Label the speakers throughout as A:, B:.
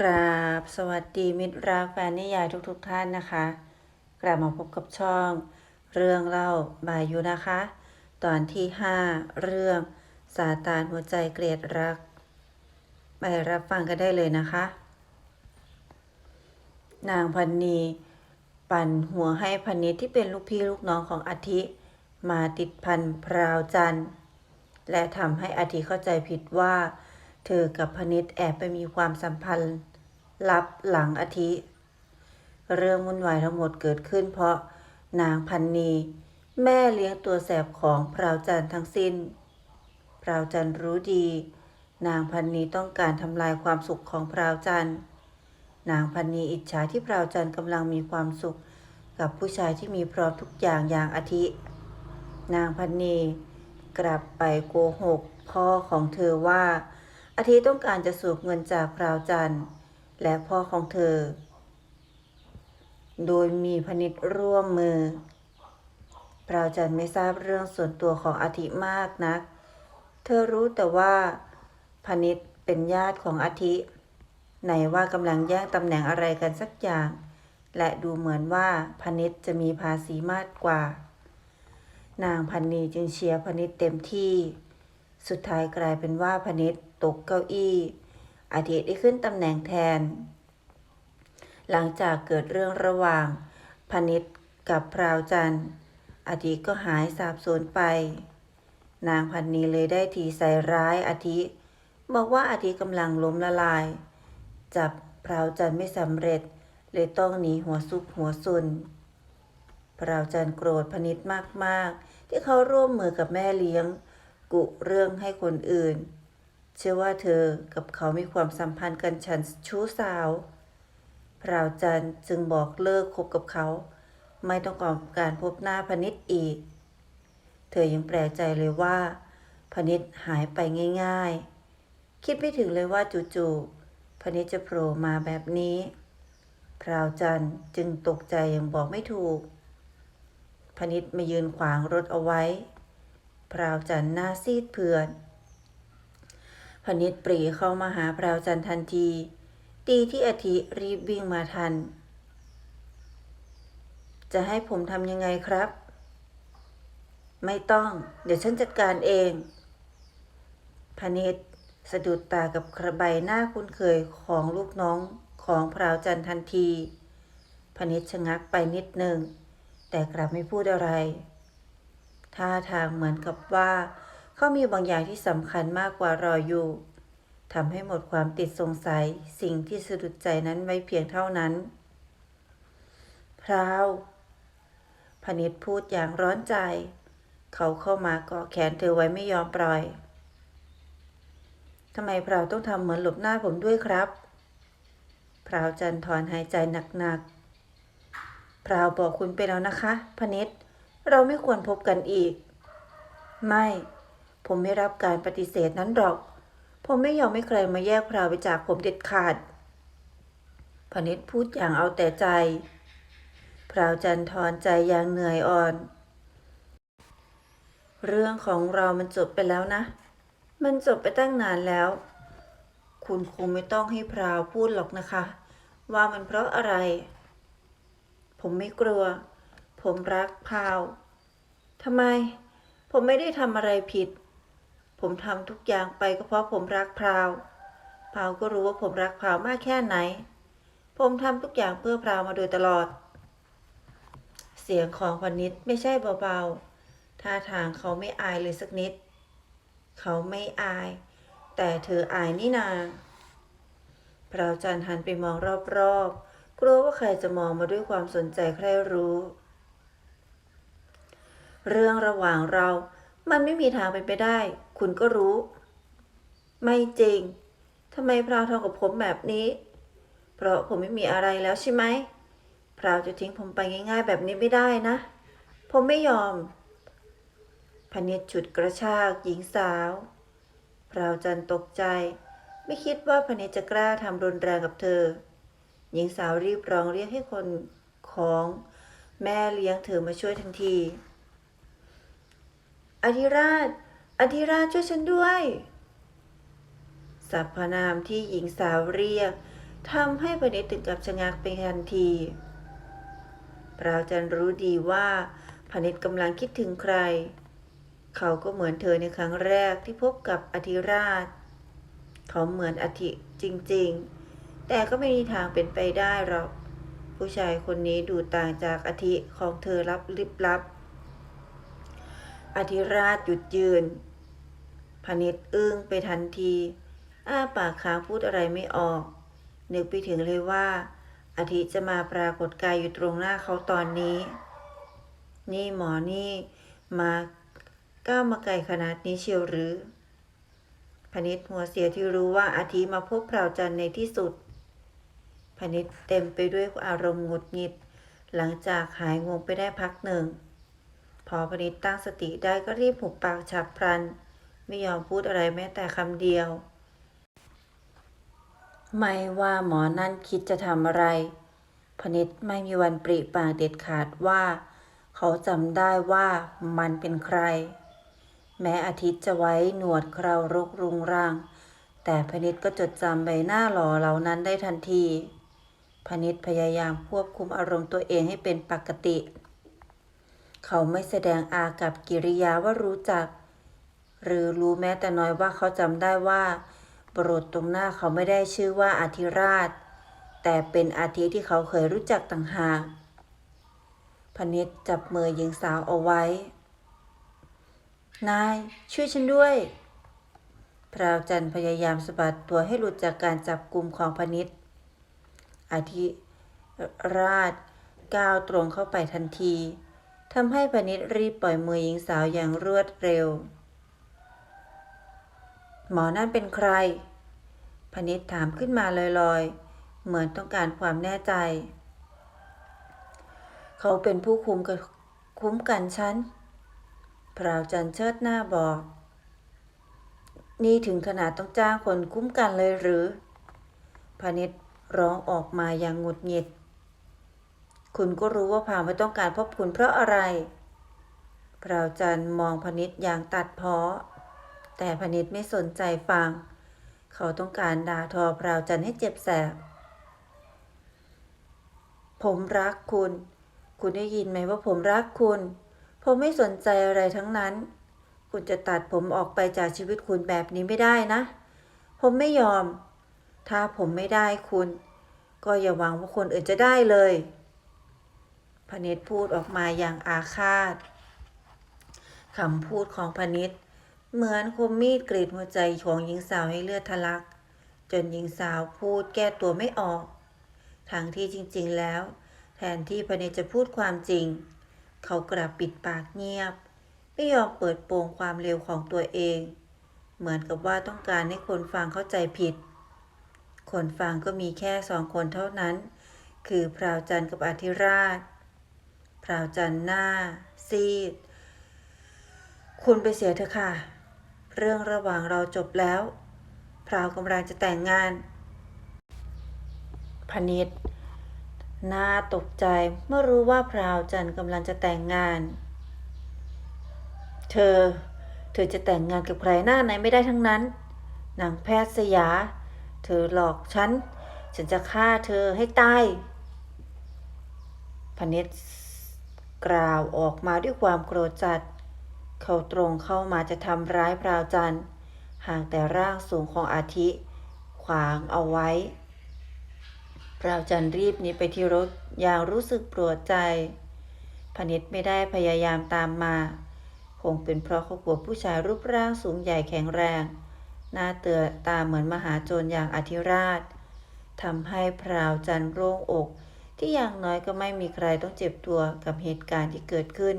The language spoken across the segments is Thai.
A: กราบสวัสดีมิตรรักแฟนนิยายทุกๆทท่านนะคะ กลับมาพบกับช่อง เรื่องเล่าบายยุนะคะ ตอนที่ 5 เรื่องซาตานหัวใจเกลียดรัก ไปรับฟังกันได้เลยนะคะ นางพันนีปั่นหัวให้พันนิดที่เป็นลูกพี่ลูกน้องของอาทิ มาติดพันพราวจันทร์และทำให้อาทิเข้าใจผิดว่า เธอกับพนิษแอบไปมีความสัมพันธ์ ลับหลังอาทิ เรื่องวุ่นวายทั้งหมดเกิดขึ้นเพราะนางพันนีแม่เลี้ยงตัวแสบของพราวจันทั้งสิ้น พราวจันรู้ดี นางพันนีต้องการทำลายความสุขของพราวจันนางพันนีอิจฉาที่พราวจันกำลังมีความสุข กับผู้ชายที่มีพร้อมทุกอย่างอย่างอาทิ นางพันนีกลับไปโกหกพ่อของเธอว่า อาทิต้องการจะสูบเงินจากพราวจันทร์และพ่อของเธอ โดยมีพนิษร่วมมือ พราวจันทร์ไม่ทราบเรื่องส่วนตัวของอาทิมากนัก เธอรู้แต่ว่าพนิษเป็นญาติของอาทิไหนว่ากำลังแย่งตำแหน่งอะไรกันสักอย่าง และดูเหมือนว่าพนิษจะมีภาษีมากกว่า นางพันนีจึงเชียร์พนิษเต็มที่ สุดท้ายกลายเป็นว่าพนิษ ตกเก้าอี้อาทิตย์ได้ขึ้นตำแหน่งแทน หลังจากเกิดเรื่องระหว่างพนิษกับพราวจันทร์อาทิตย์ก็หายสาบสูญไป นางพันนีเลยได้ทีใส่ร้ายอาทิตย์บอกว่าอาทิตย์กำลังล้มละลาย จับพราวจันทร์ไม่สำเร็จเลยต้องหนีหัวซุกหัวซุนพราวจันทร์โกรธพนิษมาก ๆ ที่เขาร่วมมือกับแม่เลี้ยง กุเรื่องให้คนอื่น เชื่อว่าเธอกับเขามีความสัมพันธ์กันฉันชู้สาว พราวจันจึงบอกเลิกคบกับเขา ไม่ต้องการการพบหน้าพนิษอีก เธอยังแปลกใจเลยว่าพนิษหายไปง่าย ๆ คิดไม่ถึงเลยว่าจู่ๆพนิษจะโผล่มาแบบนี้ พราวจันจึงตกใจอย่างบอกไม่ถูก พนิษมายืนขวางรถเอาไว้ พราวจันหน้าซีดเผือด พนิษปรีเข้ามาหาพราวจันทันทีดีที่อาทิรีบวิ่งมาทัน จะให้ผมทำยังไงครับ ไม่ต้อง เดี๋ยวฉันจัดการเองพนิษสะดุดตากับกระใบหน้าคุ้นเคยของลูกน้องของพราวจันทันทีพนิษชะงักไปนิดหนึ่ง แต่กลับไม่พูดอะไรท่าทางเหมือนกับว่า เขามีบางอย่างที่สำคัญมากกว่ารออยู่ทำให้หมดความติดสงสัยสิ่งที่สะดุดใจนั้นไว้เพียงเท่านั้น พราวพนิษพูดอย่างร้อนใจ เขาเข้ามาเกาะแขนเธอไว้ไม่ยอมปล่อยทำไมพราวต้องทำเหมือนหลบหน้าผมด้วยครับ พราวจันทร์ถอนหายใจหนักๆ พราวบอกคุณไปแล้วนะคะ พนิษเราไม่ควรพบกันอีก ไม่ ผมไม่รับการปฏิเสธนั้นหรอก ผมไม่ยอมให้ใครมาแยกพราวไปจากผมเด็ดขาดพนิษพูดอย่างเอาแต่ใจ พราวจันทร์ถอนใจอย่างเหนื่อยอ่อน เรื่องของเรามันจบไปแล้วนะ มันจบไปตั้งนานแล้ว คุณคงไม่ต้องให้พราวพูดหรอกนะคะ ว่ามันเพราะอะไร ผมไม่กลัว ผมรักพราวทำไม ผมไม่ได้ทำอะไรผิด ผมทำทุกอย่างไปก็เพราะผมรักพราว พราวก็รู้ว่าผมรักพราวมากแค่ไหน ผมทำทุกอย่างเพื่อพราวมาโดยตลอด เสียงของพนิษไม่ใช่เบาๆ ท่าทางเขาไม่อายเลยสักนิด เขาไม่อาย แต่เธออายนี่นา พราวจันทร์หันไปมองรอบๆ กลัวว่าใครจะมองมาด้วยความสนใจใครรู้ เรื่องระหว่างเรา มันไม่มีทางเป็นไปได้ คุณก็รู้ ไม่จริงทำไมพราวทำกับผมแบบนี้ เพราะผมไม่มีอะไรแล้วใช่ไหมพราวจะทิ้งผมไปง่าย ๆ แบบนี้ไม่ได้นะ ผมไม่ยอมพเนตรฉุดกระชากหญิงสาว พราวจันตกใจ ไม่คิดว่าพเนตรจะกล้าทำรุนแรงกับเธอ หญิงสาวรีบร้องเรียกให้คนของแม่เลี้ยงเธอมาช่วยทันทีอธิราช อธิราช่วยฉันด้วยสรรพนามที่หญิงสาวเรียกทำให้พนิษถึงกับชะงักไปทันทีปราวจันรู้ดีว่าพนิษกำลังคิดถึงใคร เขาก็เหมือนเธอในครั้งแรกที่พบกับอธิราช เขาเหมือนอธิจริงๆ แต่ก็ไม่มีทางเป็นไปได้หรอก ผู้ชายคนนี้ดูต่างจากอธิของเธอรับลิบลับ อธิราชหยุดยืนพนิษอึ้งไปทันที อ้าปากค้างพูดอะไรไม่ออก นึกไปถึงเลยว่าอาทิจะมาปรากฏกายอยู่ตรงหน้าเขาตอนนี้ นี่หมอนี่มาก้าวมาไกลขนาดนี้เชียวหรือพนิษหัวเสียที่รู้ว่าอาทิมาพบพราวจันในที่สุดพนิษเต็มไปด้วยอารมณ์หงุดหงิด หลังจากหายงงไปได้พักหนึ่ง พอพนิษตั้งสติได้ก็รีบหุบปากฉับพลัน ไม่ยอมพูดอะไรแม้แต่คำเดียว ไม่ว่าหมอนั่นคิดจะทำอะไร พนิษไม่มีวันปริปากเด็ดขาดว่า เขาจำได้ว่ามันเป็นใคร แม้อาทิตย์จะไว้หนวดเครารกรุงรัง แต่พนิษก็จดจำใบหน้าหล่อเหล่านั้นได้ทันทีพนิษพยายามควบคุมอารมณ์ตัวเองให้เป็นปกติ เขาไม่แสดงอากับกิริยาว่ารู้จัก หรือรู้แม้แต่น้อยว่าเขาจำได้ว่าบรุษตรงหน้าเขาไม่ได้ชื่อว่าอาธิราช แต่เป็นอาทิที่เขาเคยรู้จักต่างหากพนิษจับมือหญิงสาวเอาไว้ นาย ช่วยฉันด้วย พราวจันทร์พยายามสะบัดตัวให้หลุดจากการจับกลุ่มของพนิษอาทิราชก้าวตรงเข้าไปทันที ทำให้พนิษรีบปล่อยมือหญิงสาวอย่างรวดเร็ว หมอนั่นเป็นใครพนิษถามขึ้นมาลอยๆ เหมือนต้องการความแน่ใจ เขาเป็นผู้คุมกับคุ้มกันฉันพราวจันเชิดหน้าบอก นี่ถึงขนาดต้องจ้างคนคุ้มกันเลยหรือพนิษร้องออกมาอย่างหงุดหงิด คุณก็รู้ว่าพาไม่ต้องการพบคุณเพราะอะไรพราวจันมองพนิษอย่างตัดเพ้อแต่พนิษไม่สนใจฟัง เขาต้องการด่าทอพราวจันให้เจ็บแสบ ผมรักคุณ คุณได้ยินไหมว่าผมรักคุณ ผมไม่สนใจอะไรทั้งนั้น คุณจะตัดผมออกไปจากชีวิตคุณแบบนี้ไม่ได้นะ ผมไม่ยอม ถ้าผมไม่ได้คุณ ก็อย่าหวังว่าคนอื่นจะได้เลย พนิษพูดออกมาอย่างอาฆาตคำพูดของพนิษเหมือนคมมีดกรีดหัวใจของหญิงสาวให้เลือดทะลัก จนหญิงสาวพูดแก้ตัวไม่ออก ทั้งที่จริงๆแล้ว แทนที่พนิษจะพูดความจริง เขากลับปิดปากเงียบ ไม่ยอมเปิดโปงความเร็วของตัวเอง เหมือนกับว่าต้องการให้คนฟังเข้าใจผิด คนฟังก็มีแค่สองคนเท่านั้น คือพราวจันทร์กับอธิราช พราวจันหน้า ซีด คุณไปเสียเถอะค่ะ เรื่องระหว่างเราจบแล้ว พราวกำลังจะแต่งงาน พนิษน่าตกใจเมื่อรู้ว่าพราวจันกำลังจะแต่งงาน เธอ เธอจะแต่งงานกับใครหน้าไหนไม่ได้ทั้งนั้น นางแพทย์สยา เธอหลอกฉัน ฉันจะฆ่าเธอให้ตายพนิษ กล่าวออกมาด้วยความโกรธจัด เขาตรงเข้ามาจะทำร้ายพราวจันทร์ห่างแต่ร่างสูงของอาทิ ขวางเอาไว้ พราวจันทร์รีบหนีไปที่รถอย่างรู้สึกปวดใจ พนิษไม่ได้พยายามตามมา คงเป็นเพราะเขากลัวผู้ชายรูปร่างสูงใหญ่แข็งแรง หน้าเตือตาเหมือนมหาโจรอย่างอธิราชทำให้พราวจันทร์โล่งอก ที่อย่างน้อยก็ไม่มีใครต้องเจ็บตัวกับเหตุการณ์ที่เกิดขึ้น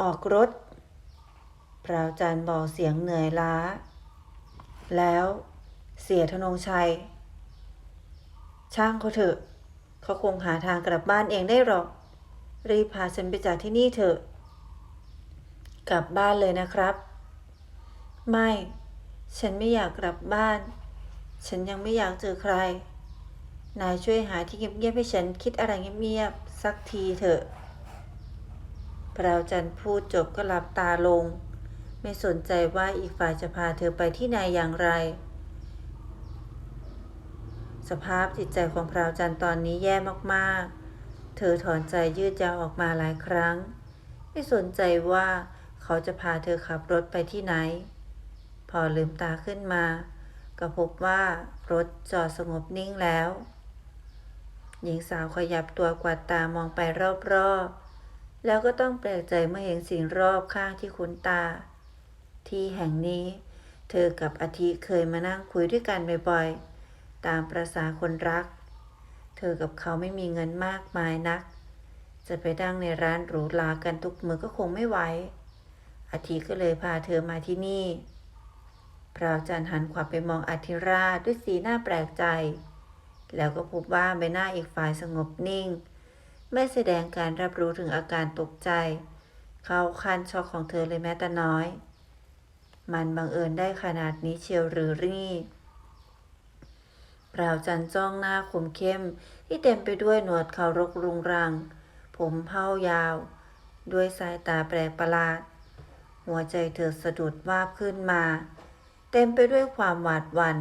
A: ออกรถพราวจันบอกเสียงเหนื่อยล้า แล้วเสียธนงชัย ช่างเขาเถอะ เขาคงหาทางกลับบ้านเองได้หรอก รีบพาฉันไปจากที่นี่เถอะ กลับบ้านเลยนะครับ ไม่ ฉันไม่อยากกลับบ้าน ฉันยังไม่อยากเจอใคร นายช่วยหาที่เงียบๆให้ฉันคิดอะไรเงียบๆสักทีเถอะพราวจันพูดจบก็หลับตาลง ไม่สนใจว่าอีกฝ่ายจะพาเธอไปที่ไหนอย่างไร สภาพจิตใจของพราวจันตอนนี้แย่มากๆ เธอถอนใจยืดยาวออกมาหลายครั้ง ไม่สนใจว่าเขาจะพาเธอขับรถไปที่ไหน พอลืมตาขึ้นมา ก็พบว่ารถจอดสงบนิ่งแล้ว หญิงสาวขยับตัวกวาดตามองไปรอบๆ แล้วก็ต้องแปลกใจเมื่อเห็นสิ่งรอบข้างที่คุ้นตา ที่แห่งนี้ เธอกับอาทิเคยมานั่งคุยด้วยกันบ่อยๆ ตามประษาคนรัก เธอกับเขาไม่มีเงินมากมายนัก จะไปดั่งในร้านหรูหรากันทุกมือก็คงไม่ไหว อาทิก็เลยพาเธอมาที่นี่พราวจันทร์หันขวับไปมองอาทิราชด้วยสีหน้าแปลกใจ แล้วก็พบว่าใบหน้าอีกฝ่ายสงบนิ่ง ไม่แสดงการรับรู้ถึงอาการตกใจ เข้าขั้นช็อกของเธอเลยแม้แต่น้อย มันบังเอิญได้ขนาดนี้เชียวหรือนี่พราวจันจ้องหน้าคมเข้มที่เต็มไปด้วยหนวดเขารกรุงรัง ผมเผ้ายาว ด้วยสายตาแปลกประหลาด หัวใจเธอสะดุดวาบขึ้นมา เต็มไปด้วยความหวาดหวัน่น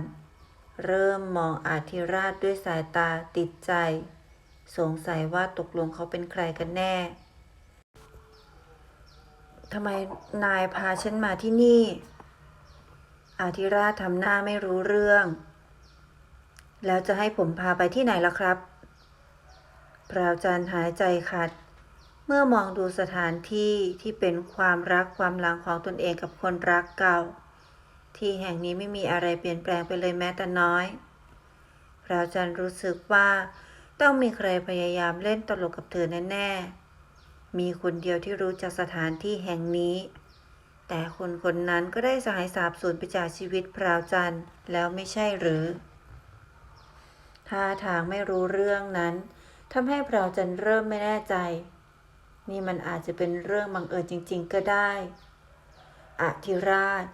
A: เริ่มมองอาธิราชด้วยสายตาติดใจ สงสัยว่าตกลงเขาเป็นใครกันแน่ ทำไมนายพาฉันมาที่นี่ อาธิราชทำหน้าไม่รู้เรื่อง แล้วจะให้ผมพาไปที่ไหนล่ะครับ พราวจันหายใจขัด เมื่อมองดูสถานที่ที่เป็นความรักความหลังของตนเองกับคนรักเก่า ที่แห่งนี้ไม่มีอะไรเปลี่ยนแปลงไปเลยแม้แต่น้อยพราวจันทร์รู้สึกว่า ต้องมีใครพยายามเล่นตลกกับเธอแน่ๆ มีคนเดียวที่รู้จักสถานที่แห่งนี้ แต่คนคนนั้นก็ได้สหายสาบสูญไปจากชีวิตพราวจันทร์แล้วไม่ใช่หรือท่าทางไม่รู้เรื่องนั้นทำให้พราวจันทร์เริ่มไม่แน่ใจ นี่มันอาจจะเป็นเรื่องบังเอิญจริง ๆ ก็ได้อธิราช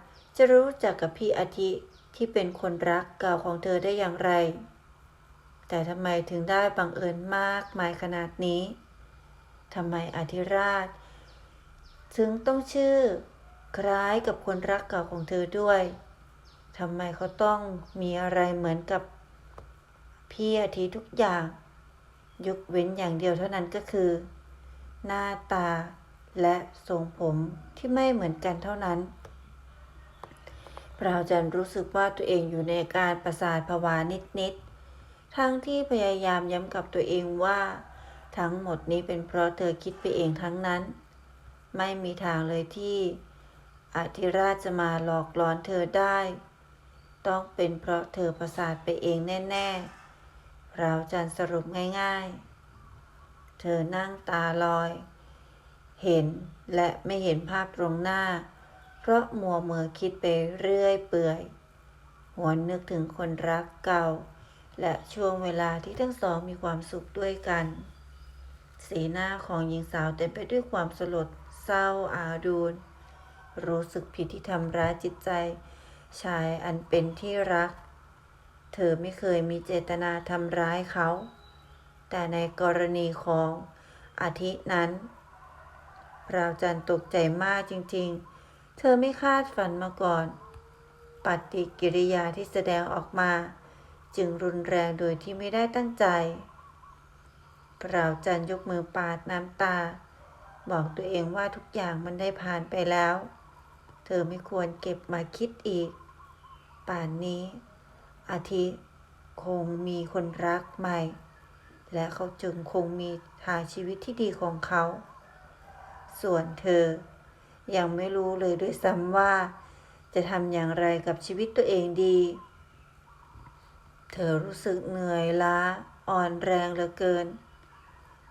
A: จะรู้จักกับพี่อาทิที่เป็นคนรักเก่าของเธอได้อย่างไร แต่ทำไมถึงได้บังเอิญมากมายขนาดนี้ทำไมอาธิราช ถึงต้องชื่อ คล้ายกับคนรักเก่าของเธอด้วยทำไมเขาต้องมีอะไรเหมือนกับพี่อาทิทุกอย่าง ยกเว้นอย่างเดียวเท่านั้นก็คือ หน้าตาและทรงผมที่ไม่เหมือนกันเท่านั้น พราวจันรู้สึกว่าตัวเองอยู่ในการประสาทผวานิดๆ ทั้งที่พยายามย้ำกับตัวเองว่า ทั้งหมดนี้เป็นเพราะเธอคิดไปเองทั้งนั้น ไม่มีทางเลยที่อธิราชจะมาหลอกหลอนเธอได้ ต้องเป็นเพราะเธอประสาทไปเองแน่ๆพราจันสรุปง่ายๆ เธอนั่งตาลอย เห็นและไม่เห็นภาพตรงหน้า ราะมัวเมือคิดไปเรื่อยเปื่อย หวนนึกถึงคนรักเก่า และช่วงเวลาที่ทั้งสองมีความสุขด้วยกัน สีหน้าของหญิงสาวเต็มไปด้วยความสลดเศร้าอาดูลรู้สึกผิดที่ทำร้ายจิตใจ ชายอันเป็นที่รัก เธอไม่เคยมีเจตนาทำร้ายเขา แต่ในกรณีของอาทินั้นพราวจันทร์ตกใจมากจริงๆ เธอไม่คาดฝันมาก่อน ปฏิกิริยาที่แสดงออกมา จึงรุนแรงโดยที่ไม่ได้ตั้งใจพราจันยกมือปาดน้ำตา บอกตัวเองว่าทุกอย่างมันได้ผ่านไปแล้ว เธอไม่ควรเก็บมาคิดอีก ป่านนี้ อาทิคงมีคนรักใหม่ และเขาจึงคงมีทางชีวิตที่ดีของเขา ส่วนเธอ ยังไม่รู้เลยด้วยซ้ำว่า จะทำอย่างไรกับชีวิตตัวเองดี เธอรู้สึกเหนื่อยล้าอ่อนแรงเหลือเกิน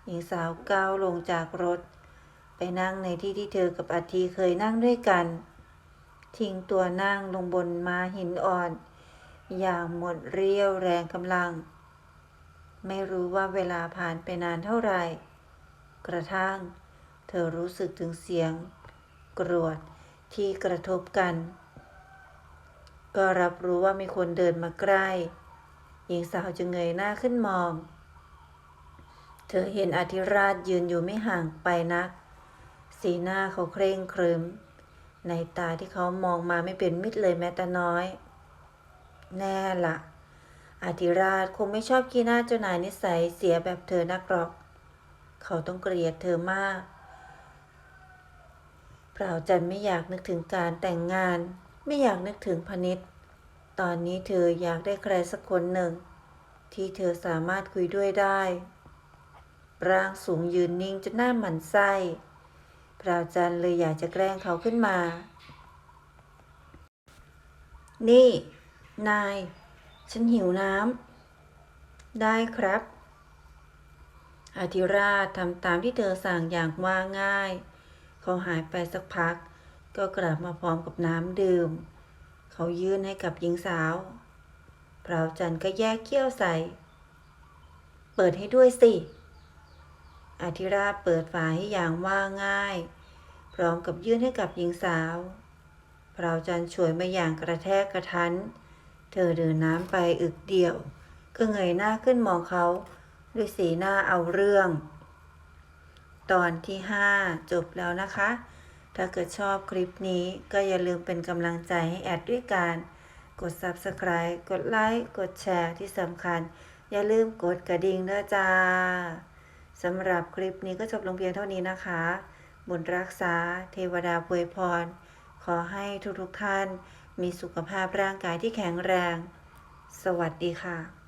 A: หญิงสาวก้าวลงจากรถ ไปนั่งในที่ที่เธอกับอาทีเคยนั่งด้วยกัน ทิ้งตัวนั่งลงบนม้าหินอ่อน อย่างหมดเรี่ยวแรงกำลัง ไม่รู้ว่าเวลาผ่านไปนานเท่าไหร่ กระทั่ง เธอรู้สึกถึงเสียง กรวดที่กระทบกัน ก็รับรู้ว่ามีคนเดินมาใกล้หญิงสาวจึงเงยหน้าขึ้นมอง เธอเห็นอธิราชยืนอยู่ไม่ห่างไปนัก สีหน้าเขาเคร่งครึม ในตาที่เขามองมาไม่เป็นมิตรเลยแม้แต่น้อย แน่ละอาธิราชคงไม่ชอบกีหน้าเจ้านายนิสัยเสียแบบเธอนักหรอก เขาต้องเกลียดเธอมาก เปล่าจันไม่อยากนึกถึงการแต่งงาน ไม่อยากนึกถึงพนิษตอนนี้เธออยากได้ใครสักคนหนึ่ง ที่เธอสามารถคุยด้วยได้ ร่างสูงยืนนิ่งจนหน้าหมันไส้เปล่าจันเลยอยากจะแกล้งเขาขึ้นมา นี่ นาย ฉันหิวน้ำ ได้ครับอาธิราชทำตามที่เธอสั่งอย่างว่าง่าย เขาหายไปสักพัก ก็กลับมาพร้อมกับน้ำดื่ม เขายื่นให้กับหญิงสาวพราวจันก็แยกเขี้ยวใส่ เปิดให้ด้วยสิอาธิราชเปิดฝาให้อย่างว่าง่าย พร้อมกับยื่นให้กับหญิงสาวพราวจันช่วยมาอย่างกระแทกกระทัน เธอเดินน้ำไปอึกเดียว ก็เงยหน้าขึ้นมองเขาด้วยสีหน้าเอาเรื่อง ตอนที่ 5 จบแล้วนะคะ ถ้าเกิดชอบคลิปนี้ก็อย่าลืมเป็นกำลังใจให้แอดด้วยการกด Subscribe กดไลค์กดแชร์ที่สำคัญ อย่าลืมกดกระดิ่งด้วยจ้าสำหรับคลิปนี้ก็จบลงเพียงเท่านี้นะคะ บุญรักษา เทวดาอวยพร ขอให้ทุกๆท่าน มีสุขภาพร่างกายที่แข็งแรง สวัสดีค่ะ